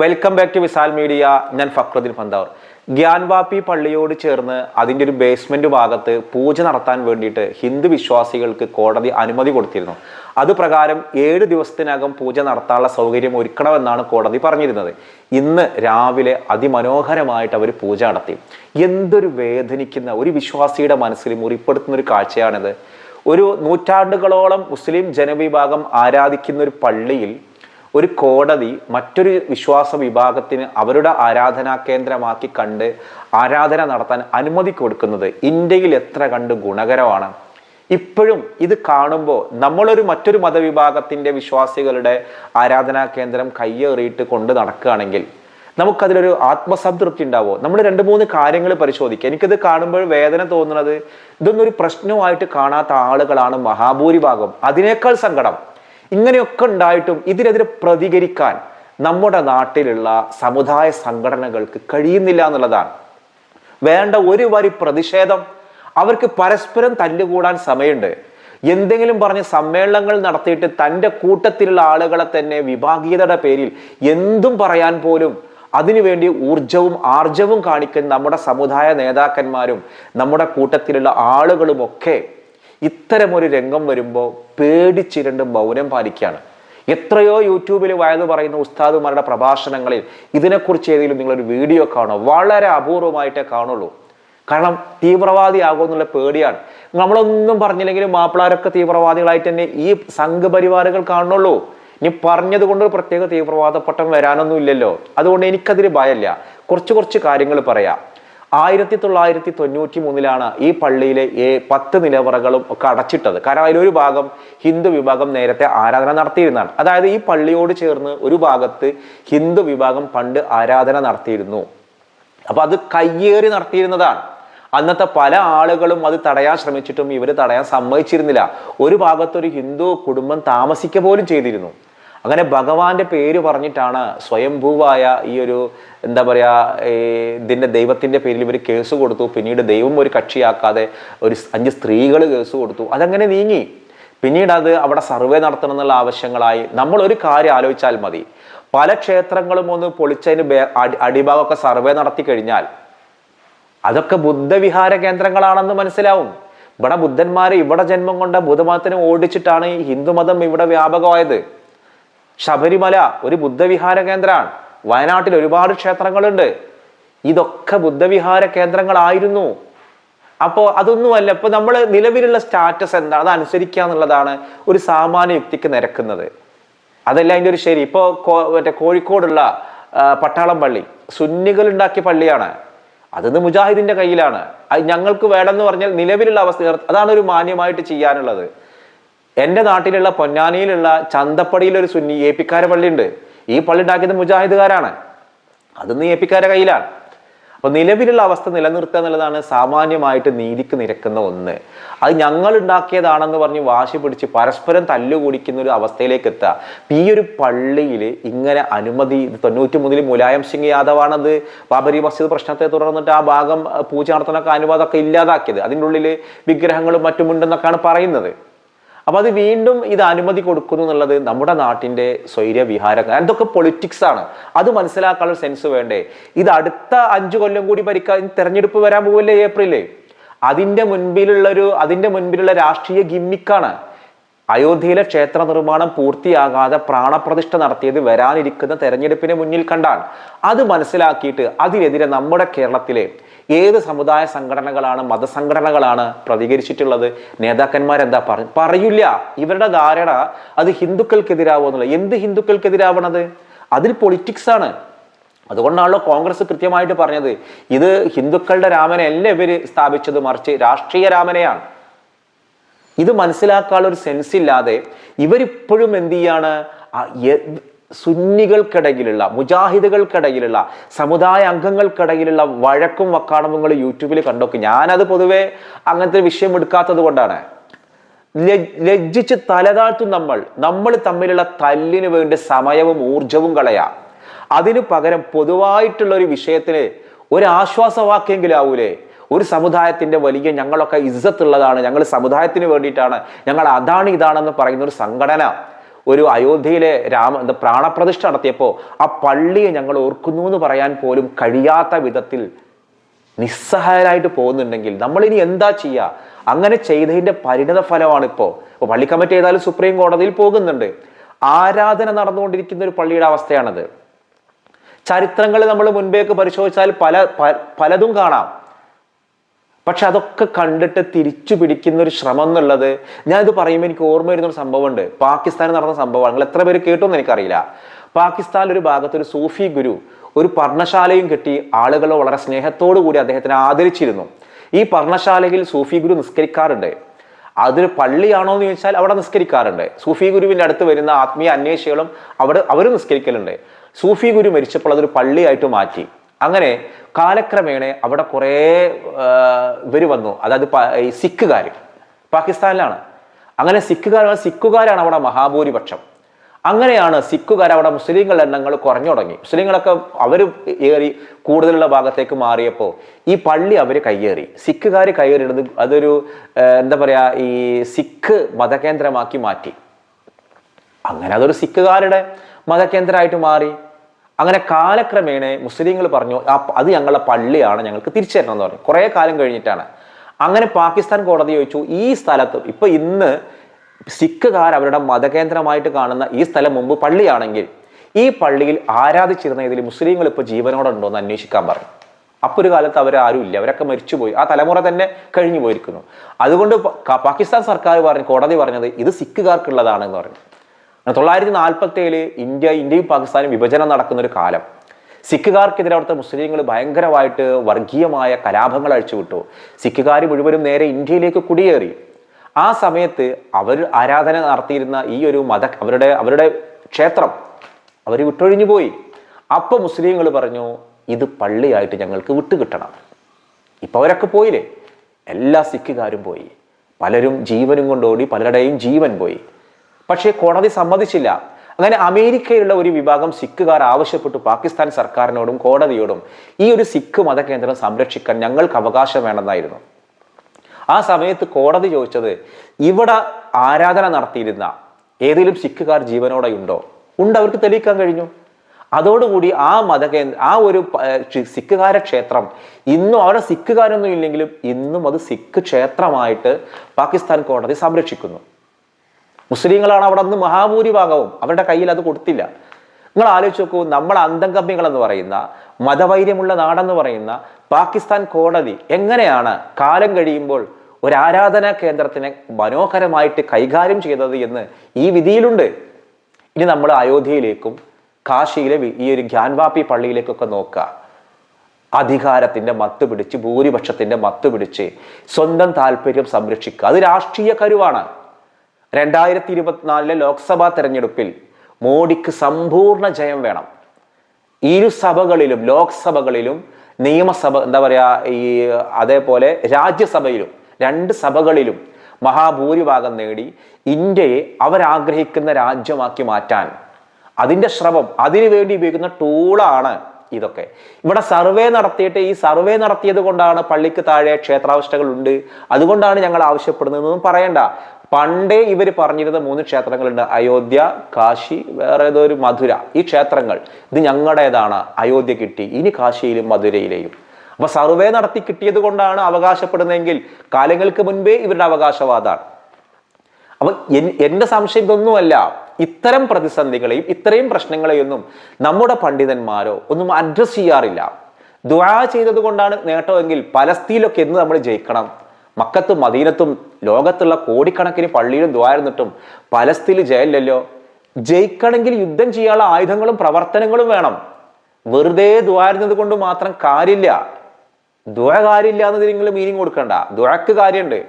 Welcome back to Visal media ഞാൻ ഫക്രുദ്ദീൻ പന്താവർ. ഗ്യാൻവാപ്പി പള്ളിയോട് ചേർന്ന് അതിന്റെ ഒരു ബേസ്മെന്റ് ഭാഗത്ത് പൂജ നടത്താൻ വേണ്ടിയിട്ട് ഹിന്ദു വിശ്വാസികൾക്ക് കോടതി അനുമതി കൊടുത്തിരുന്നു. അത് പ്രകാരം ഏഴ് ദിവസത്തിനകം പൂജ നടത്താനുള്ള സൗകര്യം ഒരുക്കണമെന്നാണ് കോടതി പറഞ്ഞിരുന്നത്. ഇന്ന് രാവിലെ അതിമനോഹരമായിട്ട് അവർ പൂജ നടത്തി. എന്തൊരു വേദനിക്കുന്ന ഒരു വിശ്വാസിയുടെ മനസ്സിൽ മുറിപ്പെടുത്തുന്ന ഒരു കാഴ്ചയാണിത്. ഒരു നൂറ്റാണ്ടുകളോളം മുസ്ലിം ജനവിഭാഗം ആരാധിക്കുന്ന ഒരു പള്ളിയിൽ ഒരു കോടതി മറ്റൊരു വിശ്വാസ വിഭാഗത്തിന് അവരുടെ ആരാധനാ കേന്ദ്രമാക്കി കണ്ട് ആരാധന നടത്താൻ അനുമതി കൊടുക്കുന്നത് ഇന്ത്യയിൽ എത്ര കണ്ട് ഗുണകരമാണ്. ഇപ്പോഴും ഇത് കാണുമ്പോൾ നമ്മളൊരു മറ്റൊരു മതവിഭാഗത്തിന്റെ വിശ്വാസികളുടെ ആരാധനാ കേന്ദ്രം കയ്യേറിയിട്ട് കൊണ്ട് നടക്കുകയാണെങ്കിൽ നമുക്കതിലൊരു ആത്മസംതൃപ്തി ഉണ്ടാവോ നമ്മൾ രണ്ട് മൂന്ന് കാര്യങ്ങൾ പരിശോധിക്കുക. എനിക്കത് കാണുമ്പോൾ വേദന തോന്നുന്നത് ഇതൊന്നൊരു പ്രശ്നമായിട്ട് കാണാത്ത ആളുകളാണ് മഹാഭൂരിഭാഗം. അതിനേക്കാൾ സങ്കടം ഇങ്ങനെയൊക്കെ ഉണ്ടായിട്ടും ഇതിനെതിരെ പ്രതികരിക്കാൻ നമ്മുടെ നാട്ടിലുള്ള സമുദായ സംഘടനകൾക്ക് കഴിയുന്നില്ല എന്നുള്ളതാണ്. വേണ്ട ഒരു വരി പ്രതിഷേധം അവർക്ക് പരസ്പരം തല്ലുകൂടാൻ സമയമുണ്ട്. എന്തെങ്കിലും പറഞ്ഞ് സമ്മേളനങ്ങൾ നടത്തിയിട്ട് തന്റെ കൂട്ടത്തിലുള്ള ആളുകളെ തന്നെ വിഭാഗീയതയുടെ പേരിൽ എന്തും പറയാൻ പോലും അതിനുവേണ്ടി ഊർജവും ആർജവും കാണിക്കുന്ന നമ്മുടെ സമുദായ നേതാക്കന്മാരും നമ്മുടെ കൂട്ടത്തിലുള്ള ആളുകളുമൊക്കെ ഇത്തരമൊരു രംഗം വരുമ്പോൾ പേടിച്ചിരണ്ട് മൗനം പാലിക്കുകയാണ് എത്രയോ യൂട്യൂബിൽ വയത് പറയുന്ന ഉസ്താദുമാരുടെ പ്രഭാഷണങ്ങളിൽ ഇതിനെക്കുറിച്ച് ഏതെങ്കിലും നിങ്ങളൊരു വീഡിയോ കാണോ? വളരെ അപൂർവമായിട്ടേ കാണുള്ളൂ. കാരണം തീവ്രവാദിയാകും എന്നുള്ള പേടിയാണ്. നമ്മളൊന്നും പറഞ്ഞില്ലെങ്കിലും മാപ്പിളാരൊക്കെ തീവ്രവാദികളായിട്ട് തന്നെ ഈ സംഘപരിവാറുകൾ കാണുള്ളൂ ഇനി പറഞ്ഞത് കൊണ്ട് പ്രത്യേക തീവ്രവാദ പട്ടം വരാനൊന്നും ഇല്ലല്ലോ. അതുകൊണ്ട് എനിക്കതിൽ ഭയമില്ല. കുറച്ച് കുറച്ച് കാര്യങ്ങൾ പറയാം. ആയിരത്തി തൊള്ളായിരത്തി തൊണ്ണൂറ്റി മൂന്നിലാണ് ഈ പള്ളിയിലെ പത്ത് നിലവറകളും ഒക്കെ അടച്ചിട്ടത്. കാരണം അതിലൊരു ഭാഗം ഹിന്ദു വിഭാഗം നേരത്തെ ആരാധന നടത്തിയിരുന്നതാണ് അതായത് ഈ പള്ളിയോട് ചേർന്ന് ഒരു ഭാഗത്ത് ഹിന്ദു വിഭാഗം പണ്ട് ആരാധന നടത്തിയിരുന്നു. അപ്പൊ അത് കയ്യേറി നടത്തിയിരുന്നതാണ്. അന്നത്തെ പല ആളുകളും അത് തടയാൻ ശ്രമിച്ചിട്ടും ഇവർ തടയാൻ സമ്മതിച്ചിരുന്നില്ല. ഒരു ഭാഗത്തൊരു ഹിന്ദു കുടുംബം താമസിക്കുക പോലും ചെയ്തിരുന്നു. അങ്ങനെ ഭഗവാന്റെ പേര് പറഞ്ഞിട്ടാണ് സ്വയംഭൂവായ ഈ ഒരു എന്താ പറയുക ഇതിന്റെ ദൈവത്തിന്റെ പേരിൽ ഇവർ കേസ് കൊടുത്തു. പിന്നീട് ദൈവം ഒരു കക്ഷിയാക്കാതെ ഒരു അഞ്ച് സ്ത്രീകൾ കേസ് കൊടുത്തു. അതങ്ങനെ നീങ്ങി. പിന്നീട് അത് അവിടെ സർവേ നടത്തണം എന്നുള്ള ആവശ്യങ്ങളായി നമ്മൾ ഒരു കാര്യം ആലോചിച്ചാൽ മതി. പല ക്ഷേത്രങ്ങളും ഒന്ന് പൊളിച്ചതിന് അടിഭാഗമൊക്കെ സർവേ നടത്തി കഴിഞ്ഞാൽ അതൊക്കെ ബുദ്ധവിഹാര കേന്ദ്രങ്ങളാണെന്ന് മനസ്സിലാവും. ഇവിടെ ബുദ്ധന്മാരെ ഇവിടെ ജന്മം കൊണ്ട ബുദ്ധമതത്തിനെ ഓടിച്ചിട്ടാണ് ഹിന്ദുമതം ഇവിടെ വ്യാപകമായത്. ശബരിമല ഒരു ബുദ്ധവിഹാര കേന്ദ്രമാണ്. വയനാട്ടിൽ ഒരുപാട് ക്ഷേത്രങ്ങളുണ്ട്. ഇതൊക്കെ ബുദ്ധവിഹാര കേന്ദ്രങ്ങളായിരുന്നു. അപ്പോൾ അതൊന്നുമല്ല ഇപ്പൊ നമ്മൾ നിലവിലുള്ള സ്റ്റാറ്റസ് എന്താണ് അത് അനുസരിക്കുക എന്നുള്ളതാണ് ഒരു സാമാന്യ യുക്തിക്ക് നിരക്കുന്നത്. അതല്ല അതിന്റെ ഒരു ശരി. ഇപ്പോൾ മറ്റേ കോഴിക്കോടുള്ള പട്ടാളം പള്ളി സുന്നികൾ ഉണ്ടാക്കിയ പള്ളിയാണ്. അതിന്ന് മുജാഹിദിന്റെ കയ്യിലാണ്. അത് ഞങ്ങൾക്ക് വേണമെന്ന് പറഞ്ഞാൽ നിലവിലുള്ള അവസ്ഥ അതാണ് ഒരു മാന്യമായിട്ട് ചെയ്യാനുള്ളത്. എന്റെ നാട്ടിലുള്ള പൊന്നാനിയിലുള്ള ചന്തപ്പടിയിൽ ഒരു സുന്നി എ പിക്കാര പള്ളിയുണ്ട്. ഈ പള്ളി ഉണ്ടാക്കിയത് മുജാഹിദുകാരാണ്. അതൊന്നും എ പിക്കാരെ കയ്യിലാണ്. അപ്പൊ നിലവിലുള്ള അവസ്ഥ നിലനിർത്തുക എന്നുള്ളതാണ് സാമാന്യമായിട്ട് നീതിക്ക് നിരക്കുന്ന ഒന്ന്. അത് ഞങ്ങൾ ഉണ്ടാക്കിയതാണെന്ന് പറഞ്ഞ് വാശി പിടിച്ച് പരസ്പരം തല്ലുകൂടിക്കുന്ന ഒരു അവസ്ഥയിലേക്ക് എത്തുക. ഈ ഒരു പള്ളിയിൽ ഇങ്ങനെ അനുമതി തൊണ്ണൂറ്റി മൂന്നിൽ മുലായം സിംഗ് യാദവാണത്. ബാബരി മസ്ജിദ് പ്രശ്നത്തെ തുടർന്നിട്ട് ആ ഭാഗം പൂജ നടത്തണമൊക്കെ അനുവാദമൊക്കെ ഇല്ലാതാക്കിയത്. അതിന്റെ ഉള്ളിൽ വിഗ്രഹങ്ങളും മറ്റുമുണ്ടെന്നൊക്കെയാണ് പറയുന്നത്. അപ്പൊ അത് വീണ്ടും ഇത് അനുമതി കൊടുക്കുന്നു എന്നുള്ളത് നമ്മുടെ നാട്ടിന്റെ സ്വൈര്യവിഹാരം അതൊക്കെ പൊളിറ്റിക്സ് ആണ്? അത് മനസ്സിലാക്കാനുള്ള സെൻസ് വേണ്ടേ? ഇത് അടുത്ത അഞ്ചു കൊല്ലം കൂടി ഭരിക്കാൻ തെരഞ്ഞെടുപ്പ് വരാൻ പോവല്ലേ ഏപ്രിൽ? അതിന്റെ മുൻപിലുള്ളൊരു അതിന്റെ മുൻപിലുള്ള രാഷ്ട്രീയ ഗിമ്മിക്കാണ് അയോധ്യയിലെ ക്ഷേത്ര നിർമ്മാണം പൂർത്തിയാകാതെ പ്രാണപ്രതിഷ്ഠ നടത്തിയത് വരാനിരിക്കുന്ന തെരഞ്ഞെടുപ്പിന് മുന്നിൽ കണ്ടാണ്. അത് മനസ്സിലാക്കിയിട്ട് അതിനെതിരെ നമ്മുടെ കേരളത്തിലെ ഏത് സമുദായ സംഘടനകളാണ് മതസംഘടനകളാണ് പ്രതികരിച്ചിട്ടുള്ളത്? നേതാക്കന്മാരെന്താ പറ പറയില്ല. ഇവരുടെ ധാരണ അത് ഹിന്ദുക്കൾക്കെതിരാവുമെന്നുള്ള എന്ത് ഹിന്ദുക്കൾക്കെതിരാവണത്? അതിൽ പൊളിറ്റിക്സ് ആണ്. അതുകൊണ്ടാണല്ലോ കോൺഗ്രസ് കൃത്യമായിട്ട് പറഞ്ഞത്. ഇത് ഹിന്ദുക്കളുടെ രാമനെ അല്ല ഇവർ സ്ഥാപിച്ചത്? മറിച്ച് രാഷ്ട്രീയ രാമനെയാണ്. ഇത് മനസ്സിലാക്കാനുള്ള ഒരു സെൻസ് ഇല്ലാതെ ഇവരിപ്പോഴും എന്ത് ചെയ്യാണ്? സുന്നികൾക്കിടയിലുള്ള മുജാഹിദുകൾക്കിടയിലുള്ള സമുദായ അംഗങ്ങൾക്കിടയിലുള്ള വഴക്കും വക്കാണവും യൂട്യൂബിൽ കണ്ടോക്ക്. ഞാനത് പൊതുവെ അങ്ങനത്തെ വിഷയം എടുക്കാത്തത് കൊണ്ടാണ്. ലജ്ജിച്ച് തലതാഴ്ത്തും നമ്മൾ. നമ്മൾ തമ്മിലുള്ള തല്ലിന് വേണ്ടി സമയവും ഊർജവും കളയാ. അതിനു പകരം പൊതുവായിട്ടുള്ള ഒരു വിഷയത്തിന് ഒരു ആശ്വാസവാക്യെങ്കിലും ആവൂലേ? ഒരു സമുദായത്തിന്റെ വലിയ ഞങ്ങളൊക്കെ ഇജ്ജത്തുള്ളതാണ് ഞങ്ങൾ സമുദായത്തിന് വേണ്ടിയിട്ടാണ്. ഞങ്ങൾ അതാണ് ഇതാണെന്ന് പറയുന്ന ഒരു സംഘടന. ഒരു അയോധ്യയിലെ രാമ എന്താ പ്രാണപ്രതിഷ്ഠ നടത്തിയപ്പോൾ ആ പള്ളിയെ ഞങ്ങൾ ഓർക്കുന്നു എന്ന് പറയാൻ പോലും കഴിയാത്ത വിധത്തിൽ നിസ്സഹായരായിട്ട് പോകുന്നുണ്ടെങ്കിൽ നമ്മൾ ഇനി എന്താ ചെയ്യുക അങ്ങനെ ചെയ്തതിന്റെ പരിണിത ഫലമാണ് ഇപ്പോൾ ഇപ്പോൾ പള്ളി കമ്മിറ്റി ഏതായാലും സുപ്രീം കോടതിയിൽ പോകുന്നുണ്ട്. ആരാധന നടന്നുകൊണ്ടിരിക്കുന്ന ഒരു പള്ളിയുടെ അവസ്ഥയാണത്. ചരിത്രങ്ങൾ നമ്മൾ മുൻപേക്ക് പരിശോധിച്ചാൽ പല പലതും കാണാം. പക്ഷെ അതൊക്കെ കണ്ടിട്ട് തിരിച്ചു പിടിക്കുന്ന ഒരു ശ്രമം എന്നുള്ളത് ഞാനിത് പറയുമ്പോൾ എനിക്ക് ഓർമ്മ വരുന്ന ഒരു സംഭവമുണ്ട്. പാകിസ്ഥാനിൽ നടന്ന സംഭവമാണ്. നിങ്ങൾ എത്ര പേര് കേട്ടു എന്ന് എനിക്കറിയില്ല. പാകിസ്ഥാനിൽ ഒരു ഭാഗത്ത് ഒരു സൂഫി ഗുരു ഒരു പർണശാലയും കെട്ടി ആളുകളെ വളരെ സ്നേഹത്തോടു കൂടി അദ്ദേഹത്തിനെ ആദരിച്ചിരുന്നു. ഈ പർണശാലയിൽ സൂഫി ഗുരു നിസ്കരിക്കാറുണ്ട്. അതൊരു പള്ളിയാണോ എന്ന് ചോദിച്ചാൽ അവിടെ നിസ്കരിക്കാറുണ്ട്. സൂഫി ഗുരുവിന്റെ അടുത്ത് വരുന്ന ആത്മീയ അന്വേഷികളും അവിടെ അവർ നിസ്കരിക്കലുണ്ട്. സൂഫി ഗുരു മരിച്ചപ്പോൾ അതൊരു പള്ളിയായിട്ട് മാറ്റി. അങ്ങനെ കാലക്രമേണ അവിടെ കുറേ ഇവർ വന്നു. അതായത് സിഖുകാർ പാകിസ്ഥാനിലാണ്. അങ്ങനെ സിഖുകാർ സിഖുകാരാണ് അവിടെ മഹാഭൂരിപക്ഷം. അങ്ങനെയാണ് സിഖുകാർ അവിടെ മുസ്ലിങ്ങളുടെ എണ്ണങ്ങൾ കുറഞ്ഞു തുടങ്ങി. മുസ്ലിങ്ങളൊക്കെ അവർ ഏറി കൂടുതലുള്ള ഭാഗത്തേക്ക് മാറിയപ്പോൾ ഈ പള്ളി അവർ കയ്യേറി. സിഖുകാർ കയ്യേറിയത് അതൊരു എന്താ പറയുക ഈ സിഖ് മതകേന്ദ്രമാക്കി മാറ്റി. അങ്ങനെ അതൊരു സിഖുകാരുടെ മതകേന്ദ്രമായിട്ട് മാറി. അങ്ങനെ കാലക്രമേണ മുസ്ലിങ്ങൾ പറഞ്ഞു "ആ അത് ഞങ്ങളുടെ പള്ളിയാണ് ഞങ്ങൾക്ക് തിരിച്ചു തരണം എന്ന് പറഞ്ഞു. കുറേ കാലം കഴിഞ്ഞിട്ടാണ്. അങ്ങനെ പാകിസ്ഥാൻ കോടതി ചോദിച്ചു ഈ സ്ഥലത്ത് ഇപ്പൊ ഇന്ന് സിഖുകാർ അവരുടെ മതകേന്ദ്രമായിട്ട് കാണുന്ന ഈ സ്ഥലം മുമ്പ് പള്ളിയാണെങ്കിൽ ഈ പള്ളിയിൽ ആരാധിച്ചിരുന്ന ഇതിൽ മുസ്ലിങ്ങൾ ഇപ്പോൾ ജീവനോടെ ഉണ്ടോ എന്ന് അന്വേഷിക്കാൻ പറഞ്ഞു. അപ്പൊ ഒരു കാലത്ത് ആരും ഇല്ല. അവരൊക്കെ മരിച്ചുപോയി. ആ തലമുറ തന്നെ കഴിഞ്ഞു പോയിരിക്കുന്നു അതുകൊണ്ട് പാകിസ്ഥാൻ സർക്കാർ പറഞ്ഞു കോടതി പറഞ്ഞത് ഇത് സിഖുകാർക്കുള്ളതാണെന്ന് പറഞ്ഞു. തൊള്ളായിരത്തി നാൽപ്പത്തി ഏഴിൽ ഇന്ത്യ ഇന്ത്യയും പാകിസ്ഥാനും വിഭജനം നടക്കുന്ന ഒരു കാലം. സിഖുകാർക്കെതിരെ അവിടുത്തെ മുസ്ലിങ്ങൾ ഭയങ്കരമായിട്ട് വർഗീയമായ കലാപങ്ങൾ അഴിച്ചുവിട്ടു. സിഖുകാർ മുഴുവനും നേരെ ഇന്ത്യയിലേക്ക് കുടിയേറി. ആ സമയത്ത് അവർ ആരാധന നടത്തിയിരുന്ന ഈ ഒരു മത അവരുടെ അവരുടെ ക്ഷേത്രം അവർ വിട്ടൊഴിഞ്ഞു പോയി. അപ്പൊ മുസ്ലിങ്ങൾ പറഞ്ഞു ഇത് പള്ളിയായിട്ട് ഞങ്ങൾക്ക് വിട്ടുകിട്ടണം ഇപ്പൊ അവരൊക്കെ പോയില്ലേ? എല്ലാ സിഖുകാരും പോയി. പലരും ജീവനും കൊണ്ടോടി പലരുടെയും ജീവൻ പോയി. പക്ഷേ കോടതി സമ്മതിച്ചില്ല. അങ്ങനെ അമേരിക്കയിലുള്ള ഒരു വിഭാഗം സിഖുകാർ ആവശ്യപ്പെട്ടു പാകിസ്ഥാൻ സർക്കാരിനോടും കോടതിയോടും ഈ ഒരു സിഖ് മതകേന്ദ്രം സംരക്ഷിക്കാൻ ഞങ്ങൾക്ക് അവകാശം വേണമെന്നായിരുന്നു. ആ സമയത്ത് കോടതി ചോദിച്ചത് ഇവിടെ ആരാധന നടത്തിയിരുന്ന ഏതെങ്കിലും സിഖുകാർ ജീവനോടെ ഉണ്ടോ? ഉണ്ട് അവർക്ക് തെളിയിക്കാൻ കഴിഞ്ഞു. അതോടുകൂടി ആ മതകേന്ദ്ര ആ ഒരു സിഖുകാര ക്ഷേത്രം ഇന്നും അവിടെ സിഖുകാരൊന്നും ഇല്ലെങ്കിലും ഇന്നും അത് സിഖ് ക്ഷേത്രമായിട്ട് പാകിസ്ഥാൻ കോടതി സംരക്ഷിക്കുന്നു. മുസ്ലിങ്ങളാണ് അവിടെ നിന്ന് മഹാഭൂരിഭാഗവും അവരുടെ കയ്യിൽ അത് കൊടുത്തില്ല. നിങ്ങൾ ആലോചിച്ച് നോക്കൂ നമ്മൾ അന്തംഗമ്യങ്ങൾ എന്ന് പറയുന്ന മതവൈര്യമുള്ള നാടെന്ന് പറയുന്ന പാകിസ്ഥാൻ കോടതി എങ്ങനെയാണ് കാലം കഴിയുമ്പോൾ ഒരു ആരാധനാ കേന്ദ്രത്തിനെ മനോഹരമായിട്ട് കൈകാര്യം ചെയ്തത് എന്ന് ഈ വിധിയിലുണ്ട്. ഇനി നമ്മൾ അയോധ്യയിലേക്കും കാശിയിലെ ഈ ഒരു ഗ്യാൻവാപ്പി പള്ളിയിലേക്കൊക്കെ നോക്കുക. അധികാരത്തിന്റെ മത്ത് പിടിച്ച് ഭൂരിപക്ഷത്തിന്റെ മത്ത് പിടിച്ച് സ്വന്തം താല്പര്യം സംരക്ഷിക്കുക. അത് രാഷ്ട്രീയ കരുവാണ്. രണ്ടായിരത്തി ഇരുപത്തിനാലിലെ ലോക്സഭാ തെരഞ്ഞെടുപ്പിൽ മോഡിക്ക് സമ്പൂർണ ജയം വേണം. ഇരു സഭകളിലും ലോക്സഭകളിലും നിയമസഭ എന്താ പറയുക ഈ അതേപോലെ രാജ്യസഭയിലും രണ്ട് സഭകളിലും മഹാഭൂരിഭാഗം നേടി ഇന്ത്യയെ അവരാഗ്രഹിക്കുന്ന രാജ്യമാക്കി മാറ്റാൻ. അതിന്റെ ശ്രമം അതിനുവേണ്ടി ഉപയോഗിക്കുന്ന ടൂളാണ് ഇതൊക്കെ. ഇവിടെ സർവേ നടത്തിയിട്ട് ഈ സർവേ നടത്തിയത് കൊണ്ടാണ് പള്ളിക്ക് താഴെ ക്ഷേത്രാവസ്ഥകൾ ഉണ്ട്. അതുകൊണ്ടാണ് ഞങ്ങൾ ആവശ്യപ്പെടുന്നതെന്നൊന്നും പറയണ്ട. പണ്ടേ ഇവർ പറഞ്ഞിരുന്ന മൂന്ന് ക്ഷേത്രങ്ങളുണ്ട്. അയോധ്യ കാശി വേറെ ഏതോ ഒരു മധുര. ഈ ക്ഷേത്രങ്ങൾ ഇത് ഞങ്ങളുടേതാണ്. അയോധ്യ കിട്ടി. ഇനി കാശിയിലും മധുരയിലെയും. അപ്പൊ സർവേ നടത്തി കിട്ടിയത് കൊണ്ടാണ് അവകാശപ്പെടുന്നതെങ്കിൽ കാലങ്ങൾക്ക് മുൻപേ ഇവരുടെ അവകാശവാദമാണ് അപ്പൊ എന്റെ സംശയം ഇതൊന്നുമല്ല. ഇത്തരം പ്രതിസന്ധികളെയും ഇത്രയും പ്രശ്നങ്ങളെയൊന്നും നമ്മുടെ പണ്ഡിതന്മാരോ ഒന്നും അഡ്രസ് ചെയ്യാറില്ല. ദ്വാ ചെയ്തത് കൊണ്ടാണ് നേട്ടമെങ്കിൽ പലസ്തീനിലൊക്കെ എന്ന് നമ്മൾ ജയിക്കണം. മക്കത്തും മദീനത്തും ലോകത്തുള്ള കോടിക്കണക്കിന് പള്ളിയിലും ദ്വാരുന്നിട്ടും പലസ്തീൻ ജയിലല്ലോ ജയിക്കണമെങ്കിൽ യുദ്ധം ചെയ്യാനുള്ള ആയുധങ്ങളും പ്രവർത്തനങ്ങളും വേണം. വെറുതെ ദ്വാരുന്നത് കൊണ്ട് മാത്രം കാര്യമില്ല. ദ്വ കാര്യമില്ല എന്നതിൽ നിങ്ങൾ മീനിങ് കൊടുക്കണ്ട. ദ്വക്ക് കാര്യമുണ്ട്.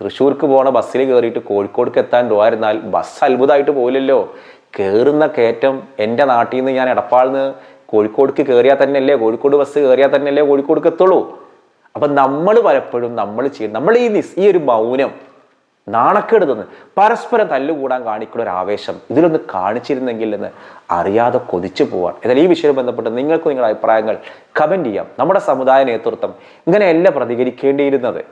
തൃശ്ശൂർക്ക് പോണ ബസ്സിൽ കയറിയിട്ട് കോഴിക്കോടേക്ക് എത്താൻ ദ്വാരുന്നാൽ ബസ് അത്ഭുതമായിട്ട് പോയില്ലല്ലോ കയറുന്ന കയറ്റം എന്റെ നാട്ടിൽ നിന്ന് ഞാൻ എടപ്പാളിന്ന് കോഴിക്കോടേക്ക് കയറിയാൽ തന്നെയല്ലേ? കോഴിക്കോട് ബസ് കയറിയാൽ തന്നെയല്ലേ കോഴിക്കോടേക്ക് എത്തുള്ളൂ. അപ്പം നമ്മൾ പലപ്പോഴും നമ്മൾ ചെയ്യും നമ്മൾ ഈ നിസ് ഈ ഒരു മൗനം നാണക്കേട് തന്ന് പരസ്പരം തല്ലുകൂടാൻ കാണിക്കുന്ന ഒരു ആവേശം ഇതിലൊന്ന് കാണിച്ചിരുന്നെങ്കിൽ എന്ന് അറിയാതെ കൊതിച്ചു പോവാൻ. എന്നാൽ ഈ വിഷയം ബന്ധപ്പെട്ട് നിങ്ങൾക്ക് നിങ്ങളുടെ അഭിപ്രായങ്ങൾ കമന്റ് ചെയ്യാം. നമ്മുടെ സമുദായ നേതൃത്വം ഇങ്ങനെയല്ല പ്രതികരിക്കേണ്ടിയിരുന്നത്.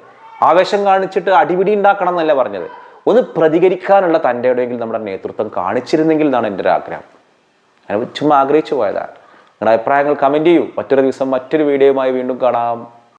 ആവേശം കാണിച്ചിട്ട് അടിപിടി ഉണ്ടാക്കണം എന്നല്ല പറഞ്ഞത്. ഒന്ന് പ്രതികരിക്കാനുള്ള തന്റെ എവിടെയെങ്കിലും നമ്മുടെ നേതൃത്വം കാണിച്ചിരുന്നെങ്കിൽ എന്നാണ് എന്റെ ഒരു ആഗ്രഹം. ഞാൻ ചുമ്മാ ആഗ്രഹിച്ചു പോയതാണ്. നിങ്ങളുടെ അഭിപ്രായങ്ങൾ കമന്റ് ചെയ്യൂ. മറ്റൊരു ദിവസം മറ്റൊരു വീഡിയോയുമായി വീണ്ടും കാണാം.